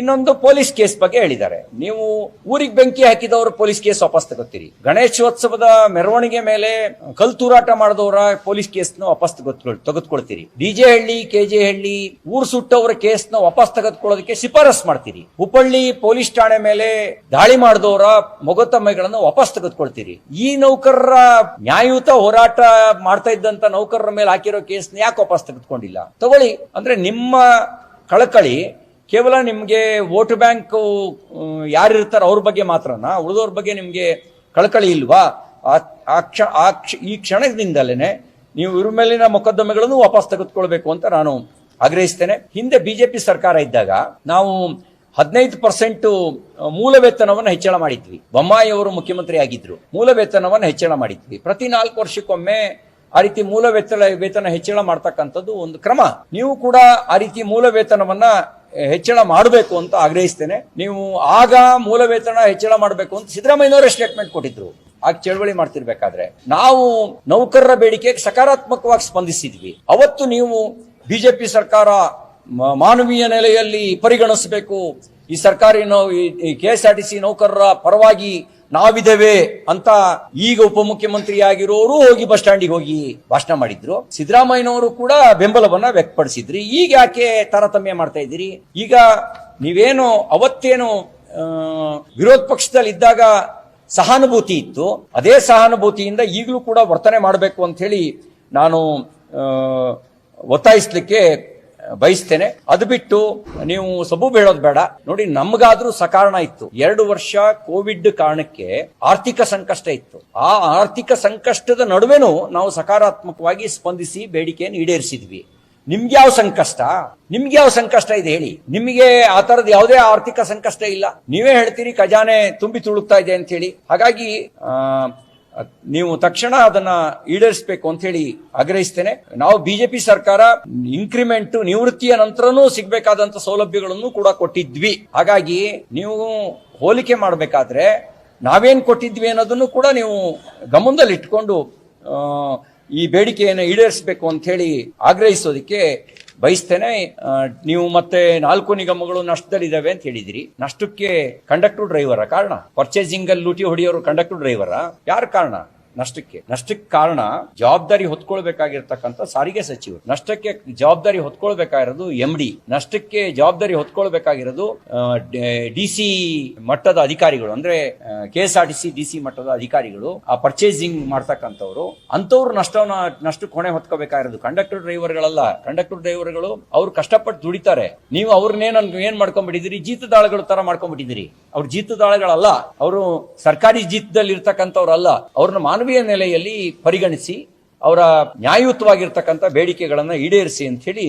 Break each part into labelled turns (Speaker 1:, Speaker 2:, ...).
Speaker 1: ಇನ್ನೊಂದು police case ಬಗ್ಗೆ ಹೇಳಿದ್ದಾರೆ. ನೀವು ಊರಿಗೆ ಬೆಂಕಿ ಹಾಕಿದವರು ಪೊಲೀಸ್ ಕೇಸ್ ವಾಪಸ್ ತಗೋತೀರಿ. ಗಣೇಶೋತ್ಸವದ ಮೆರವಣಿಗೆ ಮೇಲೆ ಕಲ್ ತೂರಾಟ ಮಾಡಿದವರ ಪೊಲೀಸ್ ಕೇಸ್ನ ವಾಪಸ್ ತೆಗೆದುಕೊಳ್ತೀರಿ. ಡಿಜೆ ಹಳ್ಳಿ ಕೆಜೆ ಹಳ್ಳಿ ಊರ್ ಸುಟ್ಟವರ ಕೇಸ್ನ ವಾಪಸ್ ತೆಗೆದುಕೊಳ್ಳೋದಕ್ಕೆ ಶಿಫಾರಸ್ ಮಾಡ್ತೀರಿ. ಹುಬ್ಬಳ್ಳಿ ಪೊಲೀಸ್ ಠಾಣೆ ಮೇಲೆ ದಾಳಿ ಮಾಡಿದವರ ಮೊಗತಮ್ಮೆಗಳನ್ನು ವಾಪಸ್ ತೆಗೆದುಕೊಳ್ತೀರಿ. ಈ ನೌಕರರ ನ್ಯಾಯಯುತ ಹೋರಾಟ ಮಾಡ್ತಾ ಇದ್ದಂತ ನೌಕರರ ಮೇಲೆ ಹಾಕಿರೋ ಕೇಸ್ನ ಯಾಕೆ ವಾಪಸ್ ತೆಗೆದುಕೊಂಡಿಲ್ಲ? ತಗೊಳ್ಳಿ. ಅಂದ್ರೆ ನಿಮ್ಮ ಕಳಕಳಿ ಕೇವಲ ನಿಮಗೆ ವೋಟ್ ಬ್ಯಾಂಕ್ ಯಾರಿರ್ತಾರೋ ಅವ್ರ ಬಗ್ಗೆ ಮಾತ್ರನಾ? ಉಳಿದವ್ರ ಬಗ್ಗೆ ನಿಮಗೆ ಕಳಕಳಿ ಇಲ್ವಾ? ಆ- ಕ್ಷ, ಆ ಕ್ಷ- ಈ ಕ್ಷಣದಿಂದಲೇ ನೀವು ಇವ್ರ ಮೇಲಿನ ಮೊಕದ್ದಮೆಗಳನ್ನು ವಾಪಸ್ ತೆಗೆದುಕೊಳ್ಬೇಕು ಅಂತ ನಾನು ಆಗ್ರಹಿಸ್ತೇನೆ. ಹಿಂದೆ ಬಿಜೆಪಿ ಸರ್ಕಾರ ಇದ್ದಾಗ ನಾವು ಹದಿನೈದು ಪರ್ಸೆಂಟ್ ಮೂಲ ವೇತನವನ್ನು ಹೆಚ್ಚಳ ಮಾಡಿದ್ವಿ. ಬೊಮ್ಮಾಯಿ ಅವರು ಮುಖ್ಯಮಂತ್ರಿ ಆಗಿದ್ರು. ಮೂಲ ವೇತನವನ್ನು ಹೆಚ್ಚಳ ಮಾಡಿದ್ವಿ. ಪ್ರತಿ ನಾಲ್ಕು ವರ್ಷಕ್ಕೊಮ್ಮೆ ಆ ರೀತಿ ಮೂಲ ವೇತನ ವೇತನ ಹೆಚ್ಚಳ ಮಾಡ್ತಕ್ಕಂಥದ್ದು ಒಂದು ಕ್ರಮ. ನೀವು ಕೂಡ ಆ ರೀತಿ ಮೂಲ ವೇತನವನ್ನ ಹೆಚ್ಚಳ ಮಾಡಬೇಕು ಅಂತ ಆಗ್ರಹಿಸ್ತೇನೆ. ನೀವು ಆಗ ಮೂಲ ವೇತನ ಹೆಚ್ಚಳ ಮಾಡಬೇಕು ಅಂತ ಸಿದ್ದರಾಮಯ್ಯನವರೇ ಸ್ಟೇಟ್ಮೆಂಟ್ ಕೊಟ್ಟಿದ್ರು. ಆಗ ಚಳವಳಿ ಮಾಡ್ತಿರ್ಬೇಕಾದ್ರೆ. ನಾವು ನೌಕರರ ಬೇಡಿಕೆಗೆ ಸಕಾರಾತ್ಮಕವಾಗಿ ಸ್ಪಂದಿಸಿದ್ವಿ. ಅವತ್ತು ನೀವು ಬಿಜೆಪಿ ಸರ್ಕಾರ ಮಾನವೀಯ ನೆಲೆಯಲ್ಲಿ ಪರಿಗಣಿಸಬೇಕು. ಈ ಸರ್ಕಾರಿ now K S R T C ನೌಕರರ ಪರವಾಗಿ ನಾವಿದ್ದೇವೆ ಅಂತ ಈಗ ಉಪಮುಖ್ಯಮಂತ್ರಿ ಆಗಿರೋರು ಹೋಗಿ ಬಸ್ ಸ್ಟ್ಯಾಂಡಿಗೆ ಹೋಗಿ ಭಾಷಣ ಮಾಡಿದ್ರು. ಸಿದ್ದರಾಮಯ್ಯನವರು ಕೂಡ ಬೆಂಬಲವನ್ನ ವ್ಯಕ್ತಪಡಿಸಿದ್ರಿ. ಈಗ ಯಾಕೆ ತಾರತಮ್ಯ ಮಾಡ್ತಾ ಇದ್ದೀರಿ? ಈಗ ನೀವೇನು ಅವತ್ತೇನು ವಿರೋಧ ಪಕ್ಷದಲ್ಲಿ ಇದ್ದಾಗ ಸಹಾನುಭೂತಿ ಇತ್ತು. ಅದೇ ಸಹಾನುಭೂತಿಯಿಂದ ಈಗಲೂ ಕೂಡ ವರ್ತನೆ ಮಾಡಬೇಕು ಅಂತ ಹೇಳಿ ನಾನು ಒತ್ತಾಯಿಸ್ಲಿಕ್ಕೆ ಬಯಸ್ತೇನೆ. ಅದು ಬಿಟ್ಟು ನೀವು ಸಬು ಬೇಡೋದು ಬೇಡ. ನೋಡಿ, ನಮ್ಗಾದ್ರೂ ಸಕಾರಣ ಇತ್ತು. ಎರಡು ವರ್ಷ ಕೋವಿಡ್ ಕಾರಣಕ್ಕೆ ಆರ್ಥಿಕ ಸಂಕಷ್ಟ ಇತ್ತು. ಆ ಆರ್ಥಿಕ ಸಂಕಷ್ಟದ ನಡುವೆನೂ ನಾವು ಸಕಾರಾತ್ಮಕವಾಗಿ ಸ್ಪಂದಿಸಿ ಬೇಡಿಕೆಯನ್ನು ಈಡೇರಿಸಿದ್ವಿ. ನಿಮ್ಗೆ ಯಾವ ಸಂಕಷ್ಟ? ನಿಮ್ಗೆ ಯಾವ ಸಂಕಷ್ಟ ಇದೆ ಹೇಳಿ. ನಿಮಗೆ ಆ ತರದ ಯಾವುದೇ ಆರ್ಥಿಕ ಸಂಕಷ್ಟ ಇಲ್ಲ. ನೀವೇ ಹೇಳ್ತೀರಿ, ಖಜಾನೆ ತುಂಬಿ ತುಳುಕ್ತಾ ಇದೆ ಅಂತ ಹೇಳಿ. ಹಾಗಾಗಿ ನೀವು ತಕ್ಷಣ ಅದನ್ನ ಈಡೇರಿಸಬೇಕು ಅಂತ ಹೇಳಿ ಆಗ್ರಹಿಸ್ತೇನೆ. ನಾವು ಬಿಜೆಪಿ ಸರ್ಕಾರ ಇನ್ಕ್ರಿಮೆಂಟ್ ನಿವೃತ್ತಿಯ ನಂತರನೂ ಸಿಗಬೇಕಾದಂತ ಸೌಲಭ್ಯಗಳನ್ನು ಕೂಡ ಕೊಟ್ಟಿದ್ವಿ. ಹಾಗಾಗಿ ನೀವು ಹೋಲಿಕೆ ಮಾಡಬೇಕಾದ್ರೆ ನಾವೇನ್ ಕೊಟ್ಟಿದ್ವಿ ಅನ್ನೋದನ್ನು ಕೂಡ ನೀವು ಗಮನದಲ್ಲಿ ಇಟ್ಕೊಂಡು ಈ ಬೇಡಿಕೆಯನ್ನು ಈಡೇರಿಸಬೇಕು ಅಂತ ಹೇಳಿ ಆಗ್ರಹಿಸೋದಕ್ಕೆ ಬಯಸ್ತೇನೆ ನೀವು ಮತ್ತೆ ನಾಲ್ಕು ನಿಗಮಗಳು ನಷ್ಟದಲ್ಲಿದ್ದಾವೆ ಅಂತ ಹೇಳಿದಿರಿ. ನಷ್ಟಕ್ಕೆ ಕಂಡಕ್ಟರ್ ಡ್ರೈವರ ಕಾರಣ? ಪರ್ಚೇಸಿಂಗ್ ಅಲ್ಲಿ ಲೂಟಿ ಹೊಡೆಯೋರು ಕಂಡಕ್ಟರ್ ಡ್ರೈವರ ಯಾರ ಕಾರಣ? ನಷ್ಟಕ್ಕೆ. ನಷ್ಟಕ್ಕೆ ಕಾರಣ ಜವಾಬ್ದಾರಿ ಹೊತ್ಕೊಳ್ಬೇಕಾಗಿರ್ತಕ್ಕಂಥ ಸಾರಿಗೆ ಸಚಿವರು. ನಷ್ಟಕ್ಕೆ ಜವಾಬ್ದಾರಿ ಹೊತ್ಕೊಳ್ಬೇಕಾಗಿರೋದು ಎಂ ಡಿ ನಷ್ಟಕ್ಕೆ ಜವಾಬ್ದಾರಿ ಹೊತ್ಕೊಳ್ಬೇಕಾಗಿರೋದು ಡಿ ಸಿ ಮಟ್ಟದ ಅಧಿಕಾರಿಗಳು. ಅಂದ್ರೆ K S R T C ಮಟ್ಟದ ಅಧಿಕಾರಿಗಳು ಆ ಪರ್ಚೇಸಿಂಗ್ ಮಾಡ್ತಕ್ಕಂಥವ್ರು. ಅಂತವ್ರು ನಷ್ಟವನ್ನ, ನಷ್ಟಕ್ಕೆ ಹೊಣೆ ಹೊತ್ಕೋಬೇಕಾಗಿರೋದು ಕಂಡಕ್ಟರ್ ಡ್ರೈವರ್ಗಳಲ್ಲ ಕಂಡಕ್ಟರ್ ಡ್ರೈವರ್ಗಳು ಅವ್ರು ಕಷ್ಟಪಟ್ಟು ದುಡಿತಾರೆ. ನೀವು ಅವ್ರನ್ನೇನ ಏನ್ ಮಾಡ್ಕೊಂಡ್ಬಿಟ್ಟಿದ್ದೀರಿ ಜೀತದಾಳಗಳ ತರ ಮಾಡ್ಕೊಂಡ್ಬಿಟ್ಟಿದ್ದೀರಿ ಅವ್ರು ಜೀತದಾಳಗಳಲ್ಲ. ಅವರು ಸರ್ಕಾರಿ ಜೀತದಲ್ಲಿ ಇರ್ತಕ್ಕಂಥವ್ರಲ್ಲ ಅವ್ರನ್ನ ಮಾನವೀಯ ನೆಲೆಯಲ್ಲಿ ಪರಿಗಣಿಸಿ ಅವರ ನ್ಯಾಯಯುತವಾಗಿರ್ತಕ್ಕಂಥ ಬೇಡಿಕೆಗಳನ್ನು ಈಡೇರಿಸಿ ಅಂತ ಹೇಳಿ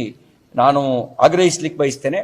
Speaker 1: ನಾನು ಆಗ್ರಹಿಸ್ಲಿಕ್ಕೆ ಬಯಸ್ತೇನೆ.